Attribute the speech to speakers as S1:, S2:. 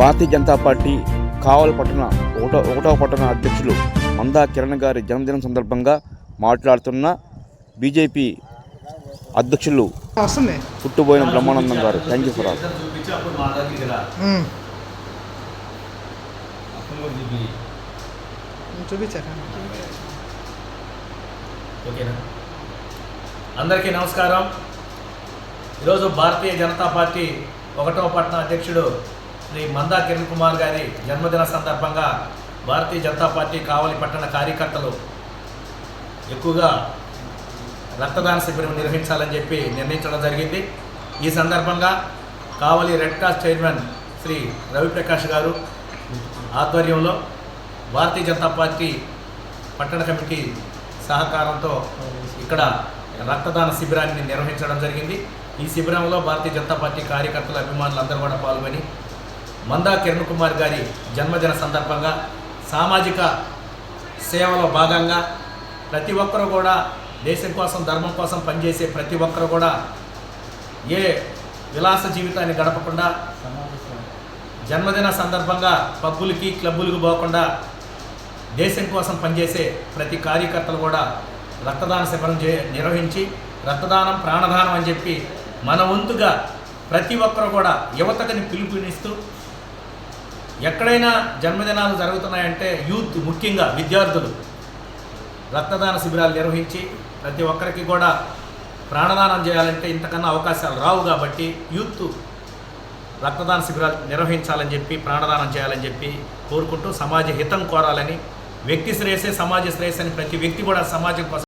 S1: భారతీయ Janata party కావలి పట్టణ ఒకటో ఒకటవ పట్టణ అధ్యక్షులు మందా కిరణ్ గారి జన్మదినం సందర్భంగా మాట్లాడుతున్న బీజేపీ అధ్యక్షులు
S2: వస్తుంది
S1: పుట్టుబోయిన బ్రహ్మానందం గారు. థ్యాంక్ యూ ఫర్ ఆల్
S3: అందరికీ నమస్కారం. ఈరోజు భారతీయ జనతా పార్టీ ఒకటవ పట్టణ అధ్యక్షుడు శ్రీ మందా కిరణ్ కుమార్ గారి జన్మదిన సందర్భంగా భారతీయ జనతా పార్టీ కావలి పట్టణ కార్యకర్తలు ఎక్కువగా రక్తదాన శిబిరం నిర్వహించాలని చెప్పి నిర్ణయించడం జరిగింది. ఈ సందర్భంగా Kavali red cross chairman Shri Raviprakash గారు ఆధ్వర్యంలో భారతీయ జనతా పార్టీ పట్టణ కమిటీ సహకారంతో ఇక్కడ రక్తదాన శిబిరాన్ని నిర్వహించడం జరిగింది. ఈ శిబిరంలో భారతీయ జనతా పార్టీ కార్యకర్తల అభిమానులు అందరూ కూడా పాల్గొని మందా కిరణ్ కుమార్ గారి జన్మదిన సందర్భంగా సామాజిక సేవలో భాగంగా ప్రతి ఒక్కరు కూడా దేశం కోసం ధర్మం కోసం పనిచేసే ప్రతి ఒక్కరు కూడా ఏ విలాస జీవితాన్ని గడపకుండా జన్మదిన సందర్భంగా పబ్బులకి క్లబ్బులకు పోకుండా దేశం కోసం పనిచేసే ప్రతి కార్యకర్తలు కూడా రక్తదాన శిబిరం చే నిర్వహించి రక్తదానం ప్రాణదానం అని చెప్పి మన వంతుగా ప్రతి ఒక్కరు కూడా యువతకని పిలుపునిస్తూ ఎక్కడైనా జన్మదినాలు జరుగుతున్నాయంటే యూత్ ముఖ్యంగా విద్యార్థులు రక్తదాన శిబిరాలు నిర్వహించి ప్రతి ఒక్కరికి కూడా ప్రాణదానం చేయాలంటే ఇంతకన్నా అవకాశాలు రావు కాబట్టి యూత్ రక్తదాన శిబిరాలు నిర్వహించాలని చెప్పి ప్రాణదానం చేయాలని చెప్పి కోరుకుంటూ సమాజ హితం కోరాలని వ్యక్తి శ్రేయసే సమాజ శ్రేయస్ అని ప్రతి వ్యక్తి కూడా సమాజం కోసం